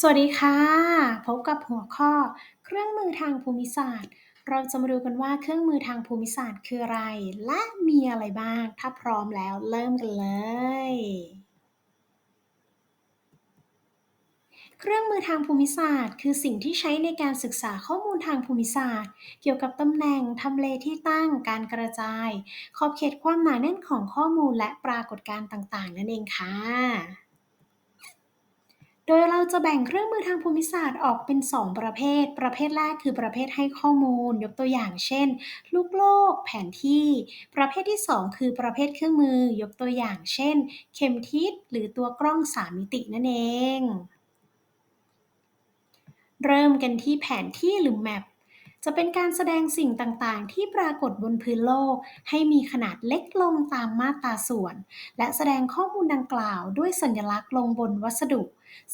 สวัสดีค่ะ พบกับหัวข้อ เครื่องมือทางภูมิศาสตร์ เราจะมาดูกันว่าเครื่องมือทางภูมิศาสตร์คืออะไร และมีอะไรบ้าง ถ้าพร้อมแล้วเริ่มกันเลย เครื่องมือทางภูมิศาสตร์ คือสิ่งที่ใช้ในการศึกษาข้อมูลทางภูมิศาสตร์ เกี่ยวกับตำแหน่งทำเลที่ตั้ง การกระจาย ขอบเขตความหนาแน่นของข้อมูลและปรากฏการณ์ต่าง ๆ นั่นเองค่ะ โดยเราจะแบ่งเครื่องมือทางภูมิศาสตร์ออกเป็น 2 ประเภท ประเภทแรกคือประเภทให้ข้อมูล ยกตัวอย่างเช่น ลูกโลก แผนที่ ประเภทที่ 2 คือประเภทเครื่องมือ ยกตัวอย่างเช่น เข็มทิศหรือตัวกล้อง3มิตินั่นเอง เริ่มกันที่แผนที่หรือ Map จะเป็นการแสดงสิ่งต่างๆ ที่ปรากฏบนพื้นโลก ให้มีขนาดเล็กลงตามมาตราส่วน และแสดงข้อมูลดังกล่าวด้วยสัญลักษณ์ลงบนวัสดุ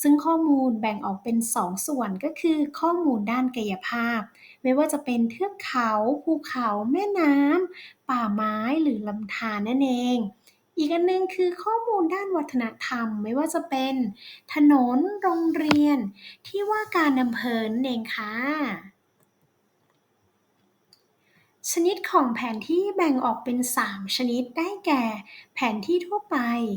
ซึ่งข้อมูลแบ่งออกเป็น 2 ส่วนก็คือข้อมูลด้านกายภาพ ไม่ว่าจะเป็นเทือกเขา ภูเขา แม่น้ำ ป่าไม้หรือลำธารนั่นเอง อีกอันหนึ่งคือข้อมูลด้านวัฒนธรรม ไม่ว่าจะเป็น ถนน โรงเรียน ที่ว่าการอำเภอนั่นเองค่ะ ชนิดของแผนที่แบ่งออกเป็น 3 ชนิดได้แก่ แผนที่ทั่วไป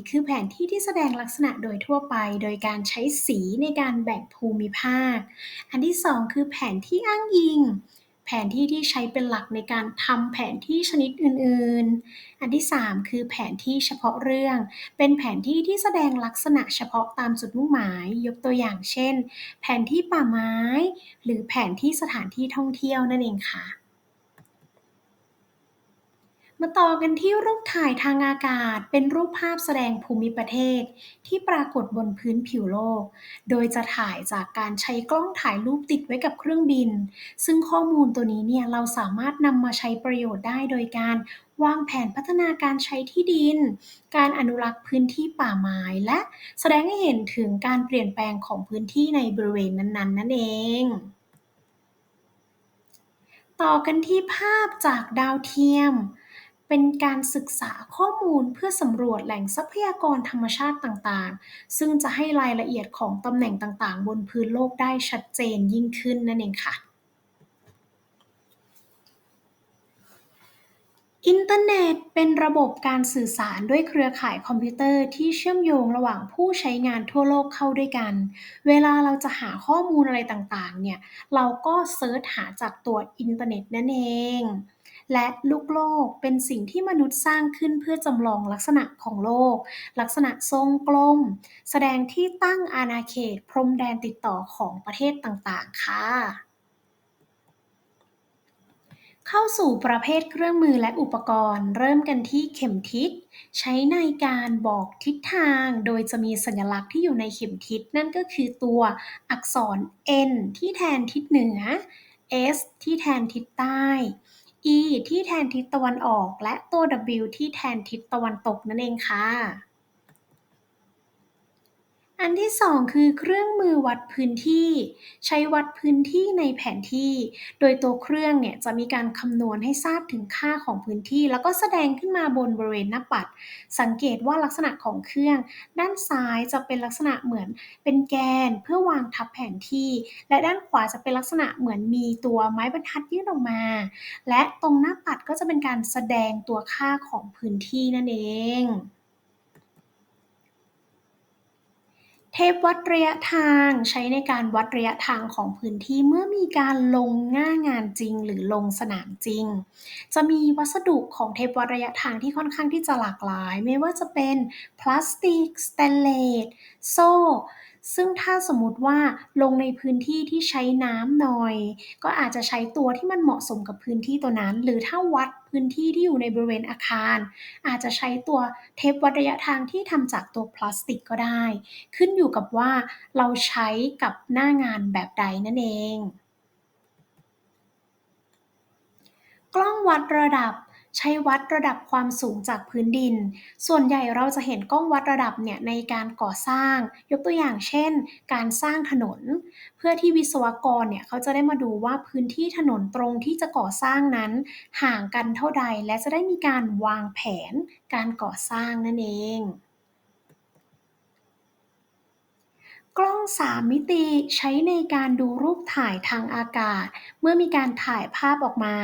คือแผนที่ที่แสดงลักษณะโดยทั่วไป โดยการใช้สีในการแบ่งภูมิภาค อันที่ 2 คือแผนที่อ้างอิง แผนที่ที่ใช้เป็นหลักในการทำแผนที่ชนิดอื่น ๆ อันที่ 3 คือแผนที่เฉพาะเรื่อง เป็นแผนที่ที่แสดงลักษณะเฉพาะตามจุดมุ่งหมาย ยกตัวอย่างเช่น แผนที่ป่าไม้ หรือแผนที่สถานที่ท่องเที่ยวนั่นเองค่ะ มาต่อกันที่รูปถ่ายทางอากาศ เป็นรูปภาพแสดงภูมิประเทศ ที่ปรากฏบนพื้นผิวโลก โดยจะถ่ายจากการใช้กล้องถ่ายรูปติดไว้กับเครื่องบิน ซึ่งข้อมูลตัวนี้เนี่ยเราสามารถนำมาใช้ประโยชน์ได้โดยการวางแผนพัฒนาการใช้ที่ดิน การอนุรักษ์พื้นที่ป่าไม้ และแสดงให้เห็นถึงการเปลี่ยนแปลงของพื้นที่ในบริเวณนั้นๆนั่นเองต่อกันที่ภาพจากดาวเทียม เป็นการศึกษาข้อมูลเพื่อสำรวจแหล่งทรัพยากรธรรมชาติต่างๆ ซึ่งจะให้รายละเอียดของตำแหน่งต่างๆ บนพื้นโลกได้ชัดเจนยิ่งขึ้นนั่นเองค่ะอินเทอร์เน็ตเป็นระบบการสื่อสารด้วยเครือข่ายคอมพิวเตอร์ที่เชื่อมโยงระหว่างผู้ใช้งานทั่วโลกเข้าด้วยกัน เวลาเราจะหาข้อมูลอะไรต่างๆ เนี่ย เราก็เซิร์ชหาจากตัวอินเทอร์เน็ตนั่นเอง และลูกโลกเป็นสิ่งที่มนุษย์สร้างขึ้นเพื่อจำลองลักษณะของโลก ลักษณะทรงกลม แสดงที่ตั้งอาณาเขตพรมแดนติดต่อของประเทศต่างๆ ค่ะเข้าสู่ประเภทเครื่องมือและอุปกรณ์ เริ่มกันที่เข็มทิศ ใช้ในการบอกทิศทาง โดยจะมีสัญลักษณ์ที่อยู่ในเข็มทิศ นั่นก็คือตัวอักษร N ที่แทนทิศเหนือ S ที่แทนทิศใต้ E ที่แทนทิศตะวันออก และตัว W ที่แทนทิศตะวันตกนั่นเองค่ะ อันที่2คือเครื่องมือวัดพื้นที่ ใช้วัดพื้นที่ในแผนที่ โดยตัวเครื่องเนี่ยจะมีการคำนวณให้ทราบถึงค่าของพื้นที่ แล้วก็แสดงขึ้นมาบนบริเวณหน้าปัด สังเกตว่าลักษณะของเครื่อง ด้านซ้ายจะเป็นลักษณะเหมือนเป็นแกนเพื่อวางทับแผนที่ และด้านขวาจะเป็นลักษณะเหมือนมีตัวไม้บรรทัดยื่นออกมา และตรงหน้าปัดก็จะเป็นการแสดงตัวค่าของพื้นที่นั่นเอง เทปวัดระยะทางใช้ในการวัดระยะทางของพื้นที่เมื่อมีการลงหน้างานจริง หรือลงสนามจริง จะมีวัสดุของเทปวัดระยะทางที่ค่อนข้างที่จะหลากหลาย ไม่ว่าจะเป็นพลาสติกสแตนเลสโซ่ ซึ่งถ้าสมมติว่าลงในพื้นที่ที่ใช้น้ำหน่อย ก็อาจจะใช้ตัวที่มันเหมาะสมกับพื้นที่ตัวนั้น หรือถ้าวัดพื้นที่ที่อยู่ในบริเวณอาคาร อาจจะใช้ตัวเทปวัดระยะทางที่ทำจากตัวพลาสติกก็ได้ ขึ้นอยู่กับว่าเราใช้กับหน้างานแบบใดนั่นเอง กล้องวัดระดับ ใช้วัดระดับความสูงจากพื้นดิน ส่วนใหญ่เราจะเห็นกล้องวัดระดับเนี่ยในการก่อสร้าง ยกตัวอย่างเช่น การสร้างถนน เพื่อที่วิศวกรเนี่ยเขาจะได้มาดูว่าพื้นที่ถนนตรงที่จะก่อสร้างนั้น ห่างกันเท่าใดและจะได้มีการวางแผนการก่อสร้างนั่นเอง กล้องสามิติใช้ในการดูรูปถ่ายทางอากาศ เมื่อมีการถ่ายภาพออกมา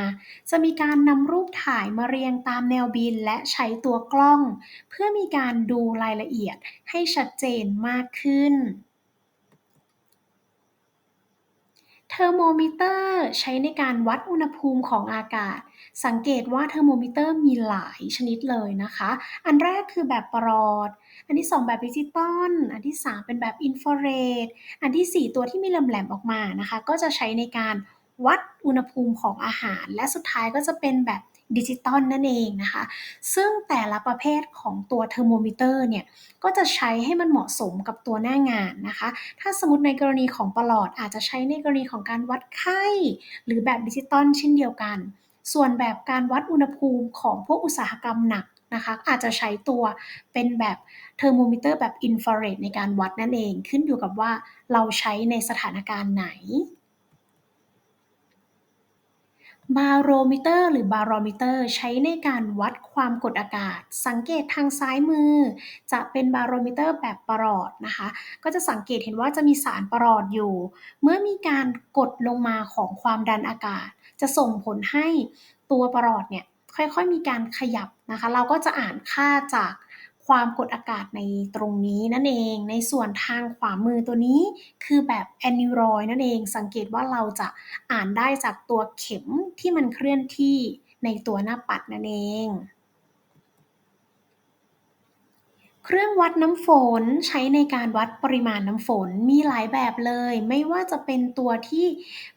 จะมีการนำรูปถ่ายมาเรียงตามแนวบินและใช้ตัวกล้อง เพื่อมีการดูรายละเอียดให้ชัดเจนมากขึ้น เทอร์โมมิเตอร์ใช้ในการวัดอุณหภูมิของอากาศ สังเกตว่าเทอร์โมมิเตอร์มีหลายชนิดเลยนะคะ อันแรกคือแบบปลอด อันที่ 2 แบบดิจิตอล อันที่ 3 เป็นแบบอินฟราเรด อันที่ 4 ตัวที่มีแหลมๆออกมานะคะ ก็จะใช้ในการวัดอุณหภูมิของอาหาร และสุดท้ายก็จะเป็นแบบ ดิจิตอลนั่นเองนะคะ ซึ่งแต่ละประเภทของตัวเทอร์โมมิเตอร์เนี่ยก็จะใช้ให้มันเหมาะสมกับตัวหน้างานนะคะ ถ้าสมมติในกรณีของประหลอดอาจจะใช้ในกรณีของการวัดไข้ หรือแบบดิจิตอลเช่นเดียวกัน ส่วนแบบการวัดอุณหภูมิของพวกอุตสาหกรรมหนักนะคะอาจจะใช้ตัวเป็นแบบเทอร์โมมิเตอร์แบบอินฟราเรดในการวัดนั่นเอง ขึ้นอยู่กับว่าเราใช้ในสถานการณ์ไหน บาโรมิเตอร์ หรือบารอมิเตอร์ ใช้ในการวัดความกดอากาศ สังเกตทางซ้ายมือ จะเป็นบารอมิเตอร์แบบประหลอดนะคะ ก็จะสังเกตเห็นว่าจะมีสารประหลอดอยู่ เมื่อมีการกดลงมาของความดันอากาศ จะส่งผลให้ตัวประหลอดเนี่ยค่อยๆมีการขยับนะคะ เราก็จะอ่านค่าจาก ความกดอากาศในตรงนี้นั่นเอง ในส่วนทางขวามือตัวนี้คือแบบแอนิรอยนั่นเอง สังเกตว่าเราจะอ่านได้จากตัวเข็มที่มันเคลื่อนที่ในตัวหน้าปัดนั่นเอง เครื่องวัดน้ำฝนใช้ในการวัดปริมาณน้ำฝนมีหลายแบบเลย ไม่ว่าจะเป็นตัวที่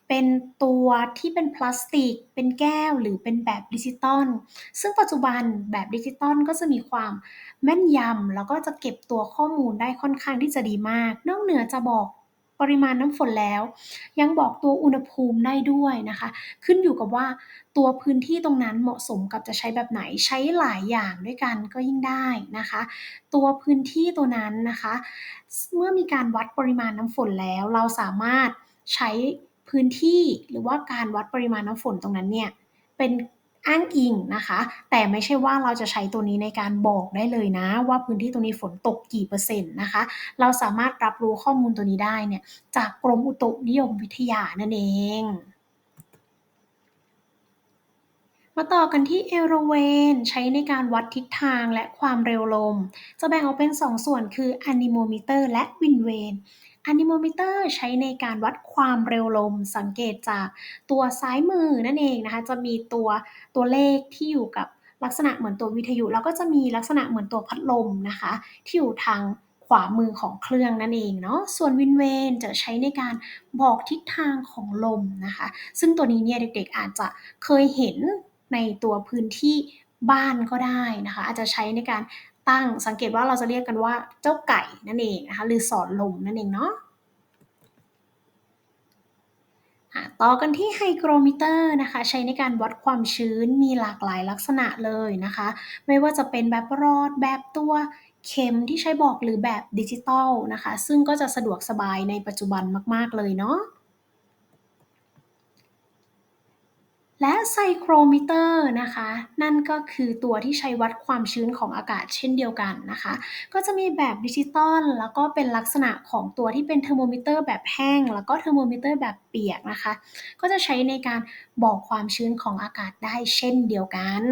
เป็นตัวที่เป็นพลาสติก เป็นแก้วหรือเป็นแบบดิจิตอลซึ่งปัจจุบันแบบดิจิตอลก็จะมีความแม่นยำแล้วก็จะเก็บตัวข้อมูลได้ค่อนข้างที่จะดีมาก นอกเหนือจะบอก ปริมาณน้ำฝนแล้ว ยังบอกตัวอุณหภูมิได้ด้วยนะคะ ขึ้นอยู่กับว่าตัวพื้นที่ตรงนั้นเหมาะสมกับจะใช้แบบไหนใช้หลายอย่างด้วยกันก็ยิ่งได้นะคะ ตัวพื้นที่ตัวนั้นนะคะ เมื่อมีการวัดปริมาณน้ำฝนแล้ว เราสามารถใช้พื้นที่หรือว่าการวัดปริมาณน้ำฝนตรงนั้นเนี่ยเป็น อ้างอิงนะคะ แต่ไม่ใช่ว่าเราจะใช้ตัวนี้ในการบอกได้เลยนะ ว่าพื้นที่ตรงนี้ฝนตกกี่เปอร์เซ็นต์นะคะ เราสามารถรับรู้ข้อมูลตัวนี้ได้เนี่ยจากกรมอุตุนิยมวิทยานั่นเองมาต่อกันที่เอโรเวนใช้ในการวัดทิศทางและความเร็วลม จะแบ่งออกเป็น 2 ส่วนคืออนิโมมิเตอร์และวินเวน อนิโมมิเตอร์ใช้ในการวัดความเร็วลมสังเกตจากตัวซ้ายมือนั่นเองนะคะ จะมีตัวตัวเลขที่อยู่กับลักษณะเหมือนตัววิทยุ แล้วก็จะมีลักษณะเหมือนตัวพัดลมนะคะ ที่อยู่ทางขวามือของเครื่องนั่นเองเนาะ ส่วนวินเวนจะใช้ในการบอกทิศทางของลมนะคะ ซึ่งตัวนี้เนี่ยเด็กๆอาจจะเคยเห็นในตัวพื้นที่ บ้านก็ได้นะคะ อาจจะใช้ในการตั้งสังเกตว่าเราจะเรียกกันว่าเจ้าไก่นั่นเองนะคะหรือสอนลมนั่นเองเนาะต่อกันที่ไฮโกรมิเตอร์นะคะใช้ในการวัดความชื้นมีหลากหลายลักษณะเลยนะคะ ไม่ว่าจะเป็นแบบรอดแบบตัวเข็มที่ใช้บอกหรือแบบดิจิตอลนะคะ ซึ่งก็จะสะดวกสบายในปัจจุบันมาก ๆ เลยเนาะ และไซโครมิเตอร์นะคะ นั่นก็คือตัวที่ใช้วัดความชื้นของอากาศเช่นเดียวกันนะคะ ก็จะมีแบบดิจิตอลแล้วก็เป็นลักษณะของตัวที่เป็นเทอร์โมมิเตอร์แบบแห้ง แล้วก็เทอร์โมมิเตอร์แบบเปียกนะคะ ก็จะใช้ในการบอกความชื้นของอากาศได้เช่นเดียวกัน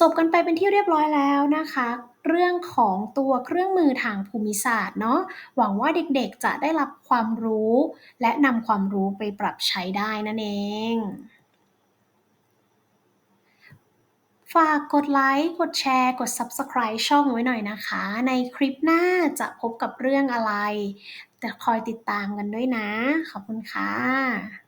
จบกันไปเป็นที่เรียบร้อยแล้วนะคะ เรื่องของตัวเครื่องมือทางภูมิศาสตร์เนาะหวังว่าเด็กๆจะได้รับความรู้ และนำความรู้ไปปรับใช้ได้นั่นเองฝากกดไลค์ กดแชร์ กด Subscribe ช่องไว้หน่อยนะคะ ในคลิปหน้าจะพบกับเรื่องอะไร แต่คอยติดตามกันด้วยนะ ขอบคุณค่ะ